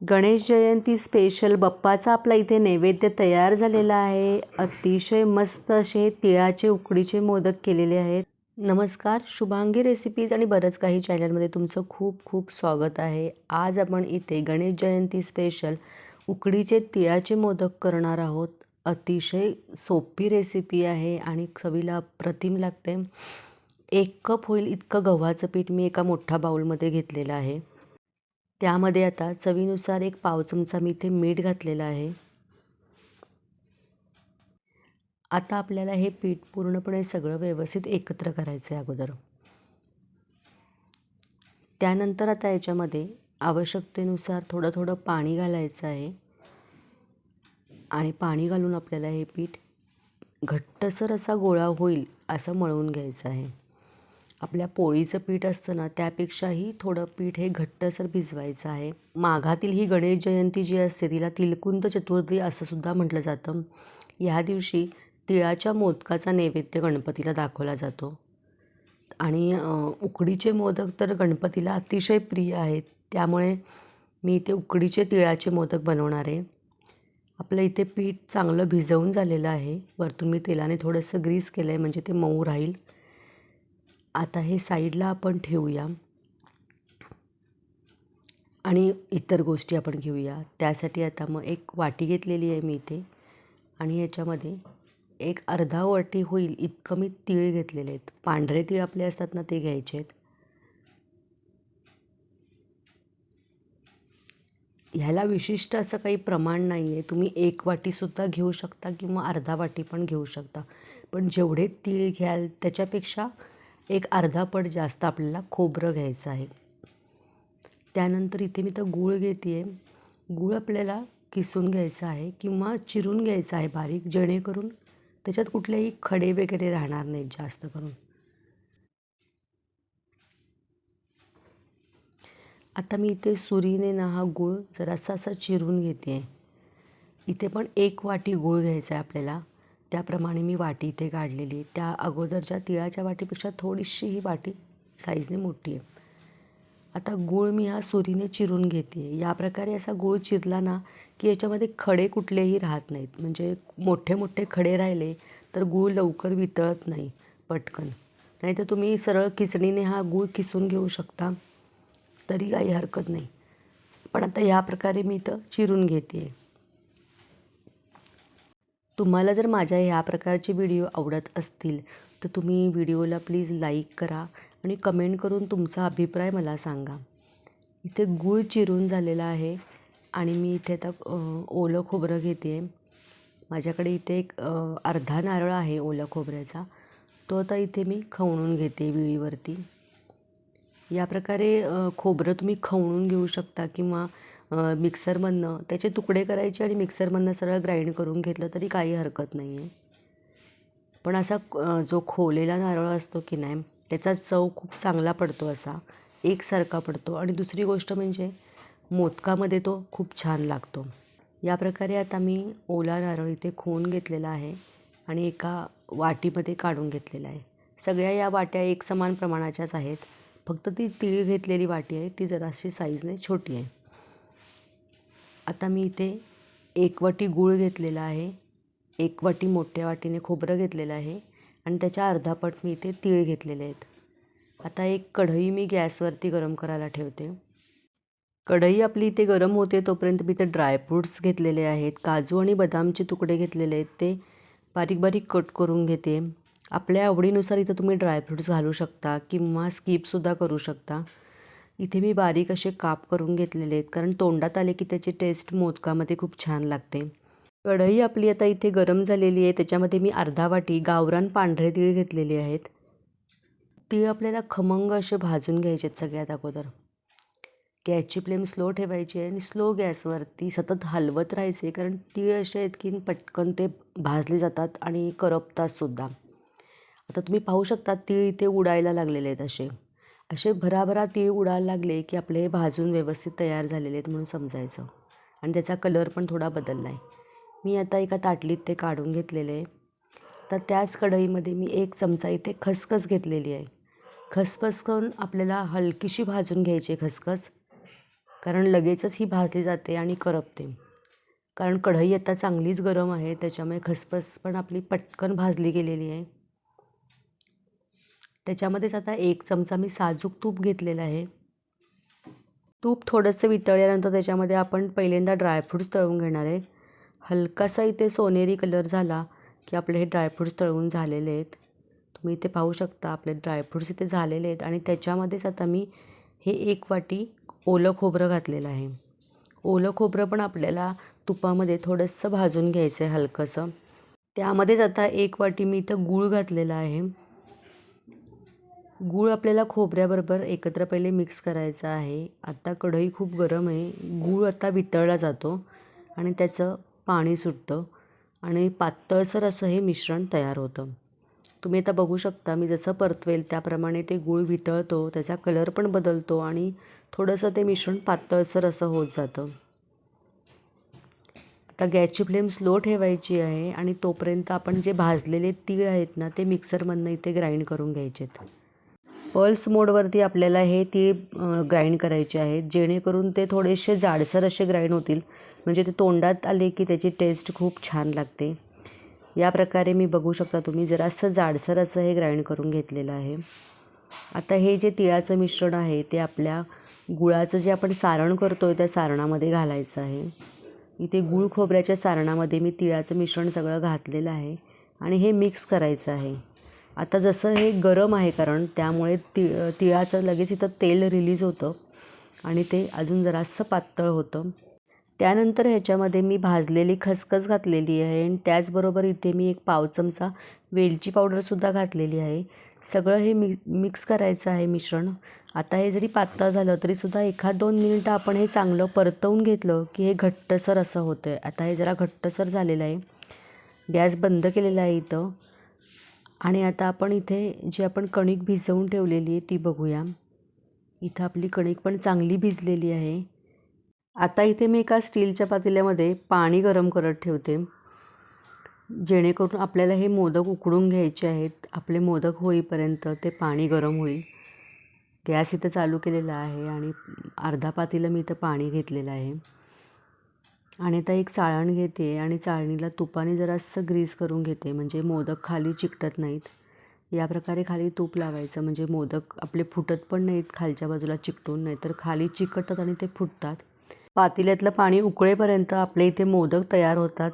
Ganesh Jayanti special बप्पाचा आपला इथे नैवेद्य तयार झालेला आहे. अतिशय मस्त असे तिळाचे उकडीचे मोदक केलेले आहेत. नमस्कार शुभांगी रेसिपीज आणि बरंच काही चॅनलमध्ये तुमचं खूप खूप स्वागत आहे. आज आपण इथे गणेश जयंती स्पेशल उकडीचे तिळाचे मोदक करणार आहोत. अतिशय सोपी रेसिपी आहे आणि चवीला अप्रतिम लागते. एक कप होईल इतकं गव्हाचं पीठ मी एका मोठ्या बाऊलमध्ये घेतलेलं आहे. त्यामध्ये आता चवीनुसार एक पाव चमचा मी इथे मीठ घातलेलं आहे. आता आपल्याला हे पीठ पूर्णपणे सगळं व्यवस्थित एकत्र करायचं आहे अगोदर. त्यानंतर आता याच्यामध्ये आवश्यकतेनुसार थोडं थोडं पाणी घालायचं आहे. आणि पाणी घालून आपल्याला हे पीठ घट्टसर असा गोळा होईल असं मळवून घ्यायचं आहे. आपल्या पोळीचं पीठ असतं ना त्यापेक्षाही थोडं पीठ हे घट्टसर भिजवायचं आहे. माघातील ही गणेश जयंती जी असते तिला तिलकुंद चतुर्थी असं सुद्धा म्हटलं जातं. ह्या दिवशी तिळाच्या मोदकाचा नैवेद्य गणपतीला दाखवला जातो. आणि उकडीचे मोदक तर गणपतीला अतिशय प्रिय आहेत. त्यामुळे मी इथे उकडीचे तिळाचे मोदक बनवणार आहे. आपलं इथे पीठ चांगलं भिजवून झालेलं आहे. वरतून मी तेलाने थोडंसं ग्रीस केलं आहे म्हणजे ते मऊ राहील. आता हे साईडला आपण ठेवूया. आणि इतर गोष्टी आपण घेऊया. त्यासाठी आता मग एक वाटी घेतलेली आहे मी इथे. आणि याच्यामध्ये एक अर्धा वाटी होईल इतकं मी तीळ घेतलेले आहेत. पांढरे तीळ आपले असतात ना ते घ्यायचे आहेत. ह्याला विशिष्ट असं काही प्रमाण नाही आहे. तुम्ही एक वाटीसुद्धा घेऊ शकता किंवा अर्धा वाटी पण घेऊ शकता. पण जेवढे तीळ घ्याल त्याच्यापेक्षा एक अर्धा पट जास्त आपल्याला खोबरं घ्यायचं आहे. त्यानंतर इथे मी तर गूळ घेते आहे गूळ आपल्याला किसून घ्यायचं आहे किंवा चिरून घ्यायचं आहे बारीक जेणेकरून त्याच्यात कुठलेही खडे वगैरे राहणार नाहीत जास्त करून. आता मी इथे सुरीने ना हा गूळ जरासा असा चिरून घेते आहे इथे पण एक वाटी गूळ घ्यायचा आहे आपल्याला. त्याप्रमाणे मी वाटी इथे काढलेली आहे. त्या अगोदरच्या तिळाच्या वाटीपेक्षा थोडीशी ही वाटी साईजने मोठी आहे. आता गूळ मी हा सुरीने चिरून घेते. आहे या प्रकारे असा गूळ चिरला ना की याच्यामध्ये खडे कुठलेही राहत नाहीत. म्हणजे मोठे मोठे खडे राहिले तर गूळ लवकर वितळत नाही पटकन. नाही तर तुम्ही सरळ किचणीने हा गूळ किसून घेऊ शकता. तरी काही हरकत नाही. पण आता ह्या प्रकारे मी इथं चिरून घेते. आहे तुम्हाला जर माझ्या ह्या प्रकारचे व्हिडिओ आवडत असतील तर तुम्ही व्हिडिओला प्लीज लाईक करा आणि कमेंट करून तुमचा अभिप्राय मला सांगा. इथे गूळ चिरून झालेला आहे आणि मी इथे आता ओलं खोबरं घेते. आहे माझ्याकडे इथे एक अर्धा नारळ आहे ओलं खोबऱ्याचा. तो आता इथे मी खवणून घेते विळीवरती. या प्रकारे खोबरं तुम्ही खवणून घेऊ शकता किंवा मिक्सरमधनं त्याचे तुकडे करायचे आणि मिक्सरमधनं सरळ ग्राइंड करून घेतलं तरी काही हरकत नाही आहे पण असा जो खोलेला नारळ असतो की नाही त्याचा चव खूप चांगला पडतो असा एकसारखा पडतो. आणि दुसरी गोष्ट म्हणजे मोदकामध्ये तो खूप छान लागतो. या प्रकारे आता मी ओला नारळ इथे खोवून घेतलेला आहे आणि एका वाटीमध्ये काढून घेतलेला आहे. सगळ्या या वाट्या एक समान प्रमाणाच्याच आहेत. फक्त ती तिळ घेतलेली वाटी आहे ती जराशी साईजने छोटी आहे. आता मी इथे एक वाटी गूळ घेतलेला आहे. एक वाटी मोठ्या वाटीने खोबरं घेतलेलं आहे आणि त्याच्या अर्धा पट मी इथे तीळ घेतलेले आहेत. आता एक कढई मी गॅसवरती गरम करायला ठेवते. कढई आपली इथे गरम होते तोपर्यंत मी इथे ड्रायफ्रूट्स घेतलेले आहेत. काजू आणि बदामचे तुकडे घेतलेले आहेत. ते बारीक बारीक कट करून घेते. आपल्या आवडीनुसार इथं तुम्ही ड्रायफ्रूट्स घालू शकता किंवा स्किपसुद्धा करू शकता. इथे मी बारीक असे काप करून घेतलेले आहेत कारण तोंडात आले की त्याची टेस्ट मोदकामध्ये खूप छान लागते. कढई आपली आता इथे गरम झालेली आहे त्याच्यामध्ये मी अर्धा वाटी गावरान पांढरे तीळ घेतलेले आहेत. तीळ आपल्याला खमंग असे भाजून घ्यायचे आहेत सगळ्यात अगोदर. गॅसची फ्लेम स्लो ठेवायची आहे आणि स्लो गॅसवरती सतत हलवत राहायचे कारण तीळ असे आहेत की पटकन ते भाजले जातात आणि करपतात सुद्धा. आता तुम्ही पाहू शकता तीळ इथे उडायला लागलेले आहेत असे. असे भराभरा तीळ उडायला लागले की आपले हे भाजून व्यवस्थित तयार झालेले आहेत म्हणून समजायचं. आणि त्याचा कलर पण थोडा बदलला आहे. मी आता एका ताटलीत ते काढून घेतलेले आहे. तर त्याच कढईमध्ये मी एक चमचा इथे खसखस घेतलेली आहे. खसखस करून आपल्याला हलकीशी भाजून घ्यायची खसखस. कारण लगेचच ही भाजली जाते आणि करपते. कारण कढई आता चांगलीच गरम आहे त्याच्यामुळे खसखस पण आपली पटकन भाजली गेलेली आहे. त्याच्यामध्येच आता एक चमचा मी साजूक तूप घेतलेलं आहे. तूप थोडंसं वितळल्यानंतर त्याच्यामध्ये आपण पहिल्यांदा ड्रायफ्रूट्स तळून घेणार आहे. हलकासा इथे सोनेरी कलर झाला की आपले हे ड्रायफ्रूट्स तळून झालेले आहेत. तुम्ही इथे पाहू शकता आपले ड्रायफ्रूट्स इथे झालेले आहेत आणि त्याच्यामध्येच आता मी हे एक वाटी ओलं खोबरं घातलेलं आहे. ओलं खोबरं पण आपल्याला तुपामध्ये थोडंसं भाजून घ्यायचं आहे हलकंसं. त्यामध्येच आता एक वाटी मी इथं गूळ घातलेला आहे. गूळ आपल्याला खोबऱ्याबरोबर एकत्र पहिले मिक्स करायचा आहे. आत्ता कढई खूप गरम आहे. गूळ आता वितळला जातो आणि त्याचं पाणी सुटतं आणि पातळसर असं हे मिश्रण तयार होतं. तुम्ही आता बघू शकता मी जसं परतवेल त्याप्रमाणे ते गूळ वितळतो त्याचा कलर पण बदलतो आणि थोडंसं ते मिश्रण पातळसर असं होत जातं. आता गॅसची फ्लेम स्लो ठेवायची आहे आणि तोपर्यंत आपण जे भाजलेले तीळ आहेत ना ते मिक्सरमधनं इथे ग्राइंड करून घ्यायचेत. पल्स मोडवरती आपल्याला हे तीळ ग्राइंड करायचे आहेत जेणेकरून ते थोडेसे जाडसर असे ग्राइंड होतील. म्हणजे ते तोंडात आले की त्याची टेस्ट खूप छान लागते. या प्रकारे मी बघू शकता तुम्ही जरासं जाडसर असं हे ग्राइंड करून घेतलेलं आहे. आता हे जे तिळाचं मिश्रण आहे ते आपल्या गुळाचं जे आपण सारण करतो आहे त्या सारणामध्ये घालायचं आहे. इथे गुळ खोबऱ्याच्या सारणामध्ये मी तिळाचं मिश्रण सगळं घातलेलं आहे. आणि हे मिक्स करायचं आहे. आता जसं हे गरम आहे कारण त्यामुळे ति तिळाचं लगेच इथं तेल रिलीज होतं आणि ते अजून जरासं पातळ होतं. त्यानंतर ह्याच्यामध्ये मी भाजलेली खसखस घातलेली आहे आणि त्याचबरोबर इथे मी एक पाव चमचा वेलची पावडरसुद्धा घातलेली आहे. सगळं हे मि मिक्स करायचं आहे मिश्रण. आता हे जरी पातळ झालं तरीसुद्धा एखाद दोन मिनिटं आपण हे चांगलं परतवून घेतलं की हे घट्टसर असं होतं आहे आता हे जरा घट्टसर झालेलं आहे. गॅस बंद केलेला आहे इथं. आणि आता आपण इथे जी आपण कणिक भिजवून ठेवलेली आहे ती बघूया. इथं आपली कणिक पण चांगली भिजलेली आहे. आता इथे मी एका स्टीलच्या पातेल्यामध्ये पाणी गरम करत ठेवते. जेणेकरून आपल्याला हे मोदक उकडून घ्यायचे आहेत. आपले मोदक होईपर्यंत ते पाणी गरम होईल. गॅस इथं चालू केलेला आहे आणि अर्धा पातेलं मी इथं पाणी घेतलेलं आहे. आणि आता एक चाळण घेते आणि चाळणीला तुपाने जरासं ग्रीस करून घेते म्हणजे मोदक खाली चिकटत नाहीत. या प्रकारे खाली तूप लावायचं म्हणजे मोदक आपले फुटत पण नाहीत खालच्या बाजूला चिकटून नाही तर खाली चिकटतात आणि ते फुटतात. पातेल्यातलं पाणी उकळेपर्यंत आपले इथे मोदक तयार होतात.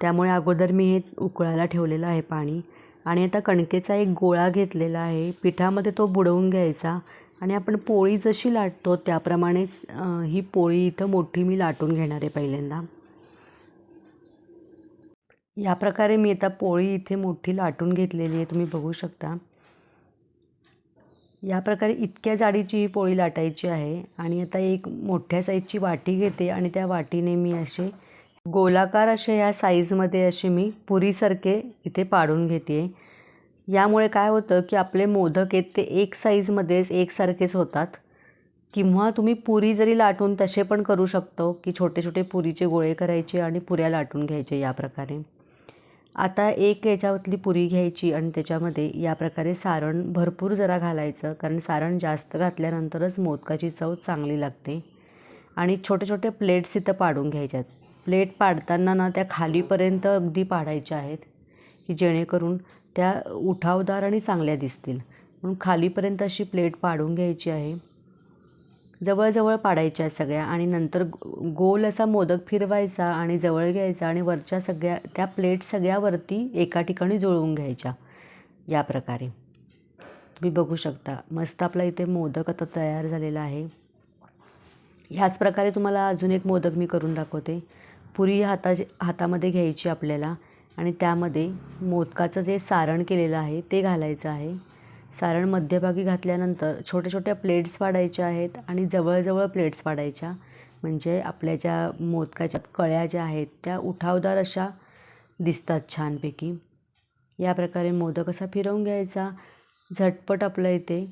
त्यामुळे अगोदर मी हे उकळायला ठेवलेलं आहे पाणी. आणि आता कणकेचा एक गोळा घेतलेला आहे. पिठामध्ये तो बुडवून घ्यायचा. आणि आपण पोळी जशी लाटतो त्याप्रमाणेच ही पोळी इथं मोठी मी लाटून घेणार आहे पहिल्यांदा. या प्रकारे मी आता पोळी इथे मोठी लाटून घेतलेली आहे तुम्ही बघू शकता. या प्रकारे इतक्या जाडीची ही पोळी लाटायची आहे आणि आता एक मोठ्या साईजची वाटी घेते आणि त्या वाटीने मी असे गोलाकार असे या साईजमध्ये असे मी पुरीसारखे इथे पाडून घेते यामुळे काय होतं की आपले मोदक आहेत ते एक साईजमध्येच एकसारखेच होतात. किंवा तुम्ही पुरी जरी लाटून तसे पण करू शकतो की छोटे छोटे पुरीचे गोळे करायचे आणि पुऱ्या लाटून घ्यायचे या प्रकारे. आता एक याच्यातली पुरी घ्यायची आणि त्याच्यामध्ये या प्रकारे सारण भरपूर जरा घालायचं कारण सारण जास्त घातल्यानंतरच मोदकाची चव चांगली लागते. आणि छोटे छोटे प्लेट्स इथं पाडून घ्यायच्यात. प्लेट पाडताना ना त्या खालीपर्यंत अगदी पाडायच्या आहेत की जेणेकरून त्या उठावदार आणि चांगल्या दिसतील. म्हणून खालीपर्यंत अशी प्लेट पाडून घ्यायची आहे. जवळजवळ पाडायच्या सगळ्या आणि नंतर गोल असा मोदक फिरवायचा आणि जवळ घ्यायचा आणि वरच्या सगळ्या त्या प्लेट सगळ्यावरती एका ठिकाणी जुळवून घ्यायच्या. या प्रकारे. तुम्ही बघू शकता. मस्त आपला इथे मोदक आता तयार झालेला आहे. ह्याच प्रकारे तुम्हाला अजून एक मोदक मी करून दाखवते. पुरी हाता हातामध्ये घ्यायची आपल्याला. आणि त्यामध्ये मोदकाचं जे सारण केलेलं आहे ते घालायचं आहे. सारण मध्यभागी घातल्यानंतर छोट्या छोट्या प्लेट्स पाडायच्या आहेत आणि जवळजवळ प्लेट्स पाडायच्या म्हणजे आपल्या ज्या मोदकाच्या कळ्या ज्या आहेत त्या उठावदार अशा दिसतात छानपैकी. या प्रकारे मोदक असा फिरवून घ्यायचा. झटपट आपल्या इथे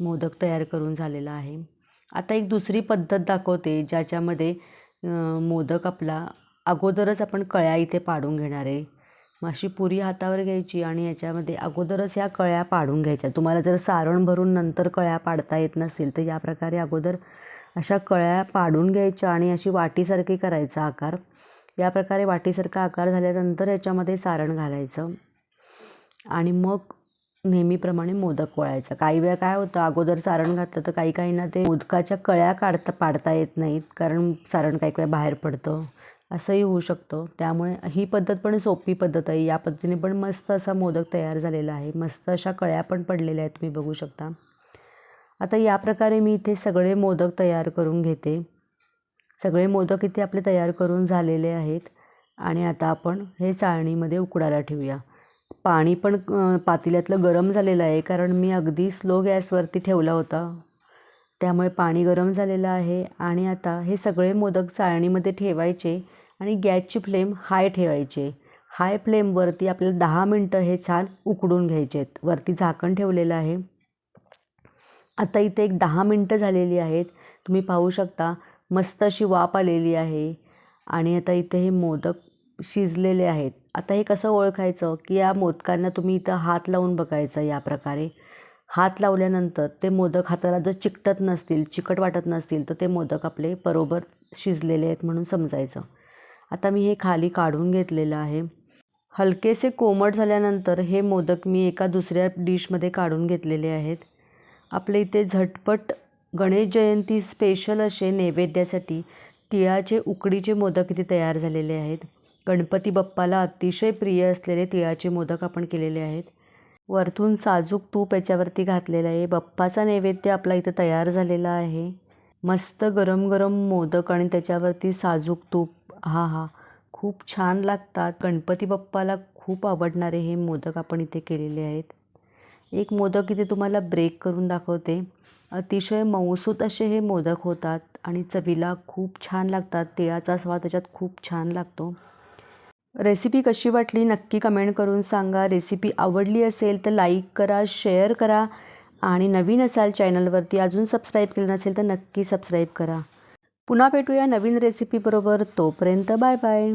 मोदक तयार करून झालेला आहे. आता एक दुसरी पद्धत दाखवते ज्याच्यामध्ये मोदक आपला अगोदरच आपण कळ्या इथे पाडून घेणार आहे. अशी पुरी हातावर घ्यायची आणि याच्यामध्ये अगोदरच ह्या कळ्या पाडून घ्यायच्या. तुम्हाला जर सारण भरून नंतर कळ्या पाडता येत नसतील तर या प्रकारे अगोदर अशा कळ्या पाडून घ्यायच्या आणि अशी वाटीसारखी करायचा आकार. या प्रकारे वाटीसारखा आकार झाल्यानंतर याच्यामध्ये सारण घालायचं आणि मग नेहमीप्रमाणे मोदक वळायचा. काही वेळा काय होतं अगोदर सारण घातलं तर काही काहींना ते मोदकाच्या कळ्या काढता पाडता येत नाहीत कारण सारण काही वेळा बाहेर पडतं. असंही होऊ शकतं. त्यामुळे ही पद्धत पण सोपी पद्धत आहे. या पद्धतीने पण मस्त असा मोदक तयार झालेला आहे. मस्त अशा कळ्या पण पडलेल्या आहेत तुम्ही बघू शकता. आता या प्रकारे मी इथे सगळे मोदक तयार करून घेते. सगळे मोदक इथे आपले तयार करून झालेले आहेत. आणि आता आपण हे चाळणीमध्ये उकडायला ठेवूया. पाणी पण पातेल्यातलं गरम झालेलं आहे कारण मी अगदी स्लो गॅसवरती ठेवला होता. त्यामुळे पाणी गरम झालेलं आहे. आणि आता हे सगळे मोदक चाळणीमध्ये ठेवायचे. आणि गॅसची फ्लेम हाय ठेवायचे. हाय फ्लेमवरती आपल्याला दहा मिनटं हे छान उकडून घ्यायचे आहेत. वरती झाकण ठेवलेलं आहे. आता इथे एक दहा मिनटं झालेली आहेत. तुम्ही पाहू शकता मस्त अशी वाफ आलेली आहे. आणि आता इथे हे मोदक शिजलेले आहेत. आता हे कसं ओळखायचं? की या मोदकांना तुम्ही इथं हात लावून बघायचं या प्रकारे. हात लावल्यानंतर ते मोदक हाताला जर चिकटत नसतील चिकट वाटत नसतील तर ते मोदक आपले बरोबर शिजलेले आहेत म्हणून समजायचं. आता मी हे खाली काढून घेतलेलं आहे. हलकेसे कोमट झाल्यानंतर हे मोदक मी एका दुसऱ्या डिशमध्ये काढून घेतलेले आहेत. आपल्या इथे झटपट गणेश जयंती स्पेशल असे नैवेद्यासाठी तिळाचे उकडीचे मोदक इथे तयार झालेले आहेत. गणपती बाप्पाला अतिशय प्रिय असलेले तिळाचे मोदक आपण केलेले आहेत. वरतून साजूक तूप याच्यावरती घातलेलं आहे. बाप्पाचा नैवेद्य आपला इथं तयार झालेला आहे. मस्त गरम गरम मोदक आणि त्याच्यावरती साजूक तूप. हा हा. खूप छान लागतात. गणपती बाप्पाला खूप आवडणारे हे मोदक आपण इथे केलेले आहेत. एक मोदक इथे तुम्हाला ब्रेक करून दाखवते. अतिशय मऊसूत असे हे मोदक होतात आणि चवीला खूप छान लागतात. तिळाचा स्वाद त्याच्यात खूप छान लागतो. रेसिपी कशी वाटली नक्की कमेंट करून सांगा. रेसिपी आवडली असेल तर लाईक करा शेअर करा. आणि नवीन असाल चॅनलवरती अजून सबस्क्राईब केलं नसेल तर नक्की सबस्क्राईब करा. पुन्हा भेटूया नवीन रेसिपीबरोबर तोपर्यंत बाय बाय